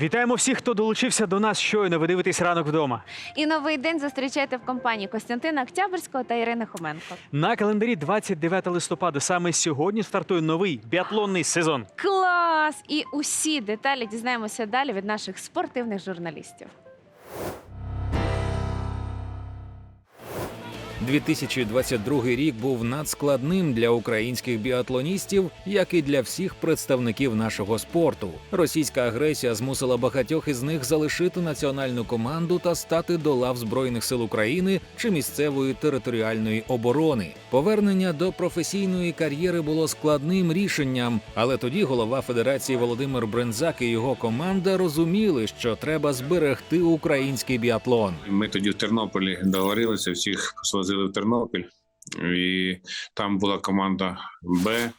Вітаємо всіх, хто долучився до нас щойно. Ви дивитесь ранок вдома. І новий день зустрічайте в компанії Костянтина Октябрьського та Ірини Хоменко. На календарі 29 листопада. Саме сьогодні стартує новий біатлонний сезон. Клас! І усі деталі дізнаємося далі від наших спортивних журналістів. 2022 рік був надскладним для українських біатлоністів, як і для всіх представників нашого спорту. Російська агресія змусила багатьох із них залишити національну команду та стати до лав збройних сил України чи місцевої територіальної оборони. Повернення до професійної кар'єри було складним рішенням, але тоді голова федерації Володимир Брензак і його команда розуміли, що треба зберегти український біатлон. Ми тоді в Тернополі договорилися, всіх свозили в Тернопіль, і там була команда Б,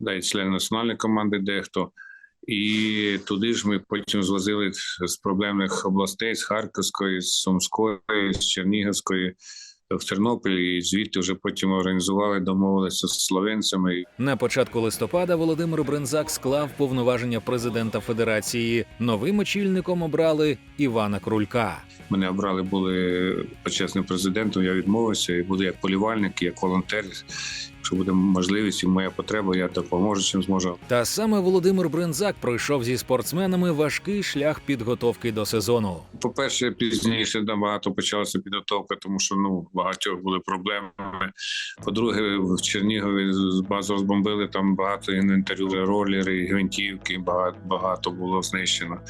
да, і члени національної команди дехто. І туди ж ми потім звозили з проблемних областей з Харківської, з Сумської, з Чернігівської в Тернопіль, і звідти вже потім організували, домовилися з словенцями. На початку листопада Володимир Брензак склав повноваження президента федерації. Новим очільником обрали Івана Крулька. Мене обрали були почесним президентом. Я відмовився і буду як полівальник, як волонтер. Якщо буде можливість і моя потреба, я допоможу чим зможу. Та саме Володимир Брензак пройшов зі спортсменами важкий шлях підготовки до сезону. По-перше, пізніше набагато почалася підготовка, тому що ну багатьох були проблеми. По-друге, в Чернігові з базу розбомбили там багато інвентарю, ролери, гвинтівки, багато, багато було знищено.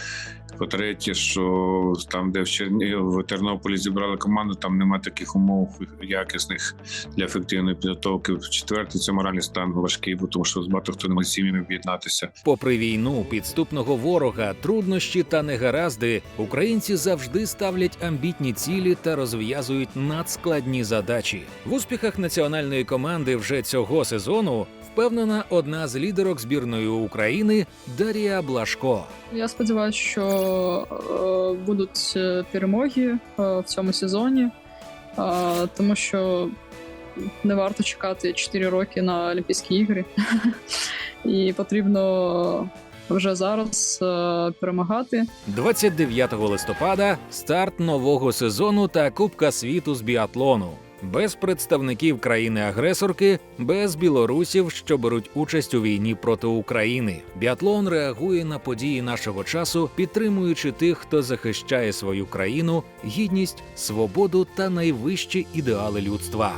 По-третє, що там, де в Черні... в Тернополі зібрали команду, там нема таких умов якісних для ефективної підготовки. В четверте, це моральний стан важкий, бо тому що з багато хто не може з сім'ями об'єднатися. Попри війну, підступного ворога, труднощі та негаразди, українці завжди ставлять амбітні цілі та розв'язують надскладні задачі. В успіхах національної команди вже цього сезону впевнена одна з лідерок збірної України Дарія Блашко. Я сподіваюся, що е, будуть е, перемоги е, в цьому сезоні, тому що не варто чекати 4 роки на Олімпійські ігри, і потрібно вже зараз перемагати. 29 листопада старт нового сезону та Кубка світу з біатлону. Без представників країни-агресорки, без білорусів, що беруть участь у війні проти України. Біатлон реагує на події нашого часу, підтримуючи тих, хто захищає свою країну, гідність, свободу та найвищі ідеали людства.